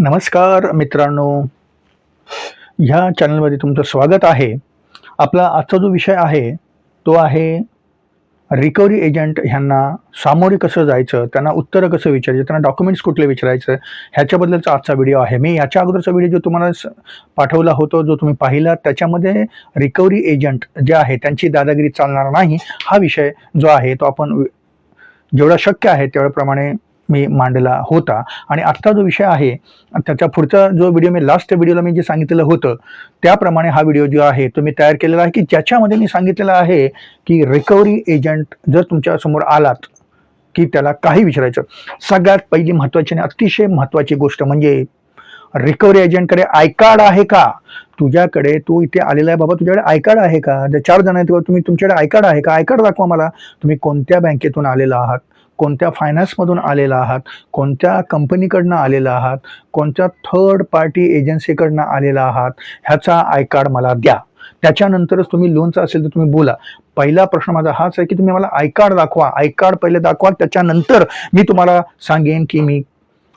नमस्कार मित्रांनो. ह्या चॅनलमध्ये तुमचं स्वागत आहे. आपला आजचा जो विषय आहे तो आहे रिकव्हरी एजंट ह्यांना सामोरे कसं जायचं त्यांना उत्तरं कसं विचारायचं त्यांना डॉक्युमेंट्स कुठले विचारायचं ह्याच्याबद्दलचा आजचा व्हिडिओ आहे. मी याच्या अगोदरचा व्हिडिओ जो तुम्हाला पाठवला होतो जो तुम्ही पाहिला त्याच्यामध्ये रिकव्हरी एजंट जे आहे त्यांची दादागिरी चालणार नाही हा विषय जो आहे तो आपण जेवढा शक्य आहे तेवढ्याप्रमाणे मी मांडला होता. आणि आत्ता जो विषय आहे त्याच्या पुढचा जो व्हिडिओ मी लास्ट व्हिडिओला मी जे सांगितलेलं होतं त्याप्रमाणे हा व्हिडिओ जो आहे तो मी तयार केलेला आहे की ज्याच्यामध्ये मी सांगितलेलं आहे की रिकव्हरी एजंट जर तुमच्यासमोर आलात की त्याला काही विचारायचं. सगळ्यात पहिली महत्त्वाची आणि अतिशय महत्त्वाची गोष्ट म्हणजे रिकव्हरी एजंटकडे आय कार्ड आहे का? तुझ्याकडे तू इथे आलेला आहे बाबा तुझ्याकडे आय कार्ड आहे का? जर चार जण आहेत तुम्ही तुमच्याकडे आय कार्ड आहे का? आय कार्ड दाखवा मला. तुम्ही कोणत्या बँकेतून आलेला आहात? कोणत्या फायनान्समधून आलेला आहात कोणत्या कंपनीकडनं आलेला आहात कोणत्या थर्ड पार्टी एजन्सीकडनं आलेला आहात ह्याचा आय कार्ड मला द्या. त्याच्यानंतरच तुम्ही लोनचं असेल तर तुम्ही बोला. पहिला प्रश्न माझा हाच आहे की तुम्ही मला आय कार्ड दाखवा. आय कार्ड पहिले दाखवा त्याच्यानंतर मी तुम्हाला सांगेन की मी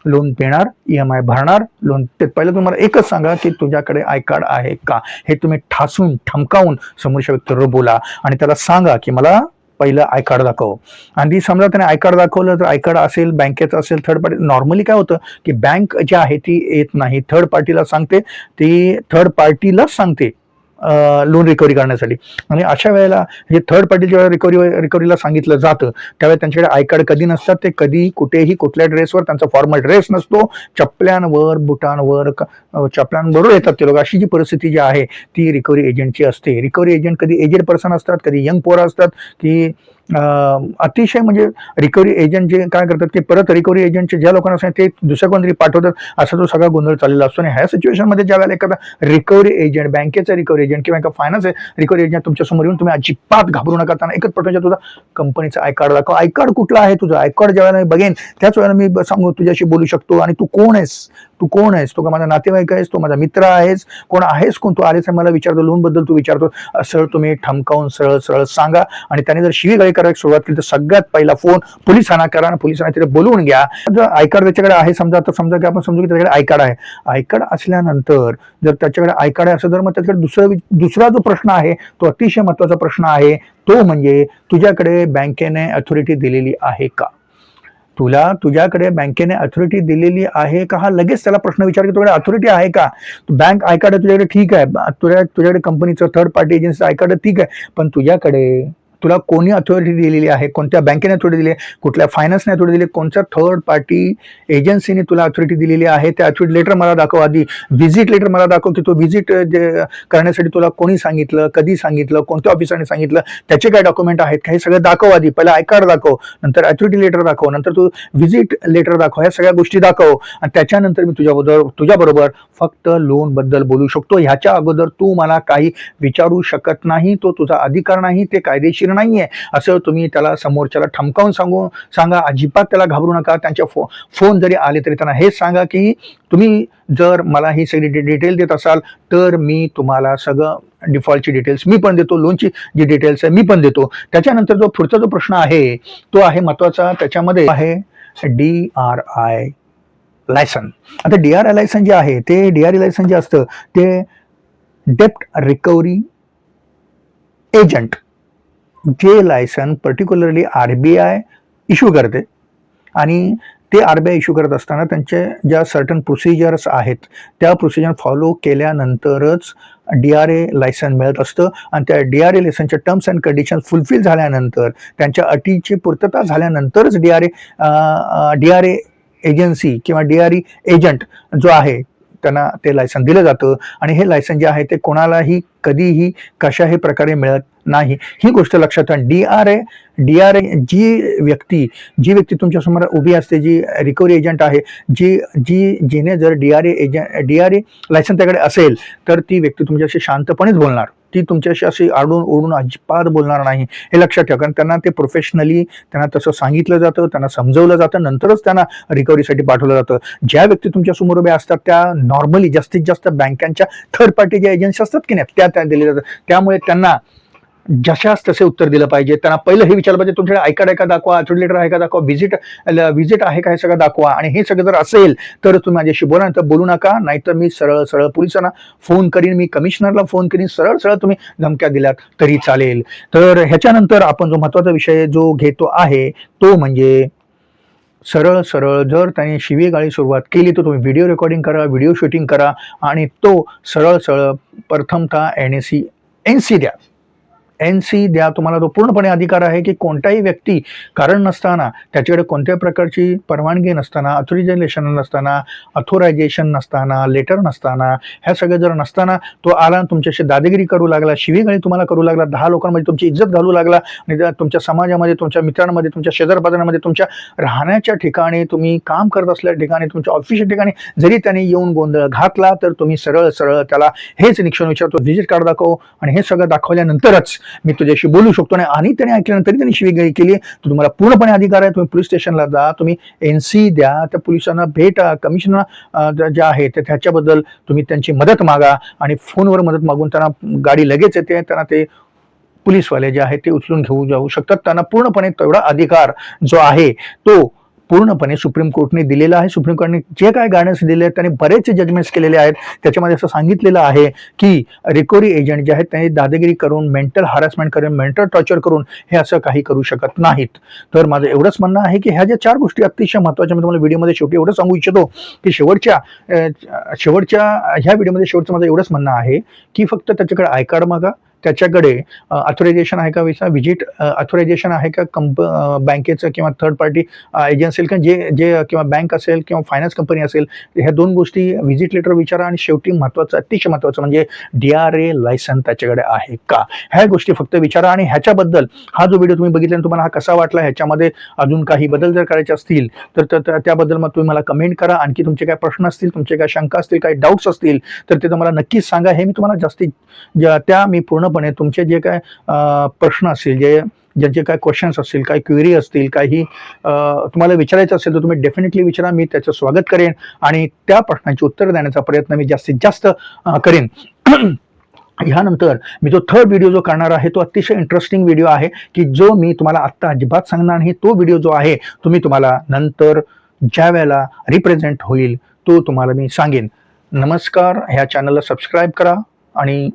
लोन देणार ई एम आय भरणार लोन ते पहिलं तुम्हाला एकच सांगा की तुझ्याकडे आय कार्ड आहे का? हे तुम्ही ठासून ठमकावून समोरच्या व्यक्तीवर बोला आणि त्याला सांगा की मला पहिलं आय कार्ड दाखव. आणि समजा त्याने आय कार्ड दाखवलं तर आय कार्ड असेल बँकेचं असेल थर्ड पार्टी नॉर्मली काय होतं की बँक जी आहे ती येत नाही. थर्ड पार्टीला सांगते ती थर्ड पार्टीलाच सांगते. लोन रिकव्हरी करण्यासाठी. आणि अशा वेळेला हे थर्ड पार्टी जेव्हा रिकव्हरी रिकव्हरीला सांगितलं जातं त्यावेळेला त्यांच्याकडे आय कार्ड कधी नसतात ते कधी कुठेही कुठल्या ड्रेसवर त्यांचा फॉर्मल ड्रेस नसतो. चपल्यांवर बुटांवर चपल्यांबरोबर येतात ते लोक. अशी जी परिस्थिती जी आहे ती रिकव्हरी एजंटची असते. रिकव्हरी एजंट कधी एजेड पर्सन असतात कधी यंग पोरं असतात की अतिशय म्हणजे रिकव्हरी एजंट जे काय करतात की परत रिकव्हरी एजंटचे ज्या लोकांना सांगितलं ते दुसऱ्या कोणतरी पाठवतात असा तो सगळा गोंधळ चाललेला असतो. आणि ह्या सिच्युएशनमध्ये ज्या वेळेला एखादा रिकव्हरी एजंट बँकेचा रिकव्हरी एजंट किंवा एका फायनान्स रिकव्हरी एजंट तुमच्यासमोर येऊन तुम्ही अजिबात घाबरू नका. त्यांना एकच प्रश्न तुझा कंपनीचा आय कार्ड दाखव. आय कार्ड कुठला आहे तुझं? आय कार्ड ज्या वेळेला मी बघेन त्याच वेळेला मी सांगू तुझ्याशी बोलू शकतो. आणि तू कोण आहेस? तू कोण आहेस? तू का माझा नातेवाईक आहेस? तो माझा मित्र आहेस? कोण आहेस? कोण? तू आलेस मला विचारतो लोनबद्दल तू विचारतो. सरळ तुम्ही ठमकावून सरळ सरळ सांगा. आणि त्याने जर शिवीगाळी करायला सुरुवात केली तर सगळ्यात पहिला फोन पोलिसांना करा आणि पोलिसांना तिथे बोलवून घ्या. जर आयकार त्याच्याकडे आहे समजा तर समजा की आपण समजू की त्याच्याकडे आयकार आहे. आयकार असल्यानंतर जर त्याच्याकडे आयकार आहे असं तर मग त्याच्याकडे दुसरा वि- दुसरा जो प्रश्न आहे तो अतिशय महत्त्वाचा प्रश्न आहे. तो म्हणजे तुझ्याकडे बँकेने अथॉरिटी दिलेली आहे का? तुला तुझ्याकडे बँकेने अथॉरिटी दिलेली आहे का? हा लगेच त्याला प्रश्न विचार की तुझ्याकडे अथॉरिटी आहे का? बँक आय तुझ्याकडे ठीक आहे. तुझ्या तुझ्याकडे कंपनीचं थर्ड पार्टी एजन्सी आय ठीक आहे. पण तुझ्याकडे तुला कोणी अथॉरिटी दिलेली आहे? कोणत्या बँकेने अथॉरिटी दिली आहे? कुठल्या फायनान्सने अथॉरिटी दिली कोणत्या थर्ड पार्टी एजन्सीने तुला अथॉरिटी दिलेली आहे? त्या अथॉरिटी लेटर मला दाखव आधी. व्हिजिट लेटर मला दाखव की तो व्हिजिट जे करण्यासाठी तुला कोणी सांगितलं कधी सांगितलं कोणत्या ऑफिसरने सांगितलं त्याचे काय डॉक्युमेंट आहेत? का हे सगळं दाखव आधी. पहिला आय कार्ड दाखव नंतर अथॉरिटी लेटर दाखव नंतर तू व्हिजिट लेटर दाखव. ह्या सगळ्या गोष्टी दाखव. आणि त्याच्यानंतर मी तुझ्याबरोबर तुझ्याबरोबर फक्त लोनबद्दल बोलू शकतो. ह्याच्या अगोदर तू मला काही विचारू शकत नाही. तो तुझा अधिकार नाही. ते कायदेशीर नाहीये. असं तुम्ही त्याला समोरच्याला ठमकावून सांगू सांगा. अजिबात त्याला घाबरू नका. त्यांच्या फो फोन जरी आले तरी त्यांना हेच सांगा की तुम्ही जर मला ही सगळी डिटेल देत असाल तर मी तुम्हाला सगळं डिफॉल्टची डिटेल्स मी पण देतो. लोनची जी डिटेल्स आहे मी पण देतो. त्याच्यानंतर जो पुढचा जो प्रश्न आहे तो आहे महत्त्वाचा. त्याच्यामध्ये आहे डी आर आय लायसन आता डी आर लायसन जे आहे ते डी आर लायसन जे असतं ते डेप्ट रिकव्हरी एजंट जे licence particularly R B I issue करते. आणि ते आर बी आय इश्यू करत असताना त्यांचे ज्या सर्टन प्रोसिजर्स आहेत त्या प्रोसिजर फॉलो केल्यानंतरच डी आर ए लायसन मिळत असतं. आणि त्या डी आर ए लायसनच्या टर्म्स अँड कंडिशन फुलफिल झाल्यानंतर त्यांच्या अटीची पूर्तता झाल्यानंतरच D R A D R A agency किंवा डी आर ई एजंट जो आहे त्यांना ते लायसन दिलं जातं. आणि हे लायसन जे आहे ते कोणालाही कधीही कशाही प्रकारे मिळत नाही. ही गोष्ट लक्षात ठेवा. D R A D R A जी व्यक्ती जी व्यक्ती तुमच्यासमोर उभी असते जी रिकव्हरी एजंट आहे जी जी जिने जर D R A agent D R A licence त्याकडे असेल तर ती व्यक्ती तुमच्याशी शांतपणेच बोलणार. ती तुमच्याशी अशी आडून ओढून अजिबात बोलणार नाही. हे लक्षात ठेवा कारण त्यांना ते प्रोफेशनली त्यांना तसं सांगितलं जातं त्यांना समजवलं जातं नंतरच त्यांना रिकव्हरीसाठी पाठवलं जातं. ज्या व्यक्ती तुमच्यासमोर उभ्या असतात त्या नॉर्मली जास्तीत जास्त बँकांच्या थर्ड पार्टी ज्या एजन्सी असतात की नाही त्या त्या दिल्या जातात. त्यामुळे त्यांना जशास तसे उत्तर दिलं पाहिजे. त्यांना पहिलं हे विचारलं पाहिजे तुमच्याकडे आय आहे का दाखवा? ॲथोड लेटर आहे का दाखवा? व्हिजिट व्हिजिट आहे का हे सगळं दाखवा? आणि हे सगळं जर असेल तर तुम्ही माझ्याशी बोला तर बोलू नका. नाहीतर मी सरळ सरळ पोलिसांना फोन करीन मी कमिशनरला फोन करीन. सरळ सरळ तुम्ही धमक्या दिल्यात तरी चालेल. तर ह्याच्यानंतर आपण जो महत्त्वाचा विषय जो घेतो आहे तो म्हणजे सरळ सरळ जर त्याने शिवेगाळी सुरुवात केली तर तुम्ही व्हिडिओ रेकॉर्डिंग करा व्हिडिओ शूटिंग करा आणि तो सरळ सरळ प्रथमतः N A C N C द्या. एन सी द्या तुम्हाला तो पूर्णपणे अधिकार आहे की कोणताही व्यक्ती कारण नसताना त्याच्याकडे कोणत्याही प्रकारची परवानगी नसताना अथोरिझेशन नसताना अथोरायझेशन नसताना लेटर नसताना ह्या सगळं जर नसताना तो आला तुमच्याशी दादेगिरी करू लागला शिवीगाळी तुम्हाला करू लागला दहा लोकांमध्ये तुमची इज्जत घालू लागला आणि तुमच्या समाजामध्ये तुमच्या मित्रांमध्ये तुमच्या शेजारपाजारामध्ये तुमच्या राहण्याच्या ठिकाणी तुम्ही काम करत असल्या ठिकाणी तुमच्या ऑफिसच्या ठिकाणी जरी त्याने येऊन गोंधळ घातला तर तुम्ही सरळ सरळ त्याला हेच निक्षण विचारतो व्हिजिट कार्ड दाखव आणि हे सगळं दाखवल्यानंतरच मी तुझ्याशी बोलू शकतो आणि आणि त्याने ऐकल्यानंतर त्यांनी शिवीगाळी केली. तर तुम्हाला पूर्णपणे अधिकार आहे. तुम्ही पोलीस स्टेशनला जा. तुम्ही एन सी द्या. त्या पोलिसांना भेटा कमिशनर जे आहे त्या त्याच्याबद्दल तुम्ही त्यांची मदत मागा आणि फोनवर मदत मागून त्यांना गाडी लगेच येते. त्यांना ते पोलीसवाले जे आहेत ते उचलून घेऊ जाऊ शकतात. त्यांना पूर्णपणे तेवढा अधिकार जो आहे तो पूर्णपणे सुप्रीम कोर्टने दिलेलं आहे. सुप्रीम कोर्टने जे काय गायडन्स दिले आहेत त्यांनी बरेचसे जजमेंट्स केलेले आहेत. त्याच्यामध्ये असं सांगितलेलं आहे की रिकव्हरी एजंट जे आहेत त्यांनी दादागिरी करून मेंटल हॅरासमेंट करून मेंटल टॉर्चर करून हे असं काही करू शकत नाहीत. तर माझं एवढंच म्हणणं आहे की ह्या ज्या चार गोष्टी अतिशय महत्त्वाच्या मी तुम्हाला व्हिडिओमध्ये शेवटी एवढं सांगू इच्छितो की शेवटच्या शेवटच्या ह्या व्हिडिओमध्ये शेवटचं माझं एवढंच म्हणणं आहे की फक्त त्याच्याकडे आय कार्ड मागा. त्याच्याकडे ऑथोरायझेशन आहे का विसा व्हिजिट ऑथोरायझेशन आहे का कंप बँकेचं किंवा थर्ड पार्टी एजन्सी किंवा जे जे किंवा बँक असेल किंवा फायनान्स कंपनी असेल ह्या दोन गोष्टी व्हिजिट लेटर विचारा आणि शेवटी महत्त्वाचं अतिशय महत्त्वाचं म्हणजे डी आर ए लायसन त्याच्याकडे आहे का? ह्या गोष्टी फक्त विचारा आणि ह्याच्याबद्दल हा जो व्हिडिओ तुम्ही बघितला आणि तुम्हाला हा कसा वाटला ह्याच्यामध्ये अजून काही बदल जर करायचे असतील तर तर- त्याबद्दल मग तुम्ही मला कमेंट करा. आणखी तुमचे काय प्रश्न असतील तुमचे काय शंका असतील काही डाऊट्स असतील तर ते तुम्हाला नक्कीच सांगा. हे मी तुम्हाला जास्तीत ज्या- त्या मी पूर्ण पूर्णपणे तुमचे जे काय प्रश्न असतील जे ज्यांचे काय क्वेश्चन्स असतील काही क्वेरी असतील काही तुम्हाला विचारायचं असेल तर तुम्ही डेफिनेटली विचारा मी त्याचं स्वागत करेन आणि त्या प्रश्नांची उत्तर देण्याचा प्रयत्न मी जास्तीत जास्त करेन. ह्यानंतर मी जो थर्ड व्हिडिओ जो करणार आहे तो अतिशय इंटरेस्टिंग व्हिडिओ आहे की जो मी तुम्हाला आत्ता अजिबात सांगणार नाही. तो व्हिडिओ जो आहे तुम्ही तुम्हाला नंतर ज्या वेळेला रिप्रेझेंट होईल तो तुम्हाला मी सांगेन. नमस्कार ह्या चॅनलला सबस्क्राईब करा आणि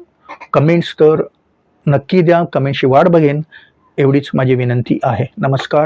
कमेंट्स तर नक्की द्या. कमेंटची वाट बघेन. एवढीच माझी विनंती आहे. नमस्कार.